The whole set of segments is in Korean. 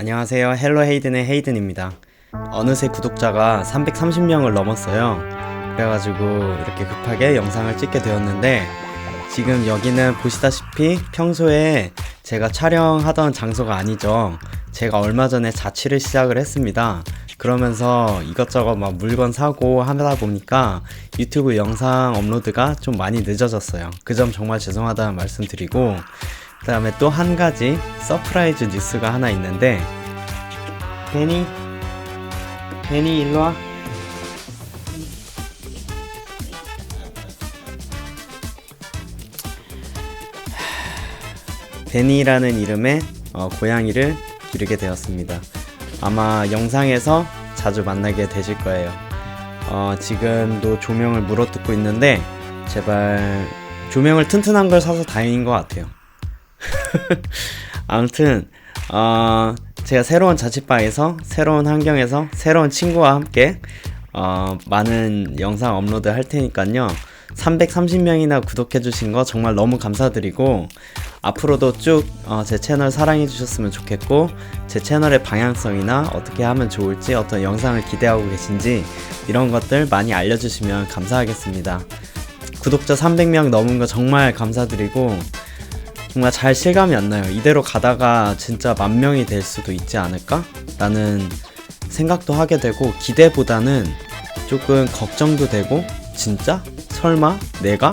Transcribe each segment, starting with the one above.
안녕하세요. 헬로 헤이든의 헤이든입니다. 어느새 구독자가 330명을 넘었어요. 그래가지고 이렇게 급하게 영상을 찍게 되었는데 지금 여기는 보시다시피 평소에 제가 촬영하던 장소가 아니죠. 제가 얼마 전에 자취를 시작을 했습니다. 그러면서 이것저것 막 물건 사고 하다 보니까 유튜브 영상 업로드가 좀 많이 늦어졌어요. 그 점 정말 죄송하다는 말씀 드리고 그 다음에 또 한 가지 서프라이즈 뉴스가 하나 있는데 베니 베니 일로 와 베니라는 이름의 어, 고양이를 기르게 되었습니다. 아마 영상에서 자주 만나게 되실 거예요. 어, 지금도 조명을 물어뜯고 있는데 제발 조명을 튼튼한 걸 사서 다행인 것 같아요. 아무튼 어, 제가 새로운 자취방에서 새로운 환경에서 새로운 친구와 함께 어, 많은 영상 업로드 할 테니까요. 330명이나 구독해 주신 거 정말 너무 감사드리고 앞으로도 쭉 어, 제 채널 사랑해 주셨으면 좋겠고 제 채널의 방향성이나 어떻게 하면 좋을지 어떤 영상을 기대하고 계신지 이런 것들 많이 알려주시면 감사하겠습니다. 구독자 300명 넘은 거 정말 감사드리고 정말 잘 실감이 안 나요. 이대로 가다가 진짜 만 명이 될 수도 있지 않을까? 라는 생각도 하게 되고 기대보다는 조금 걱정도 되고 진짜? 설마? 내가?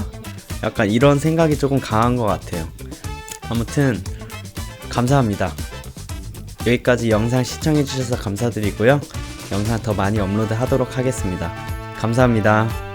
약간 이런 생각이 조금 강한 것 같아요. 아무튼 감사합니다. 여기까지 영상 시청해주셔서 감사드리고요. 영상 더 많이 업로드 하도록 하겠습니다. 감사합니다.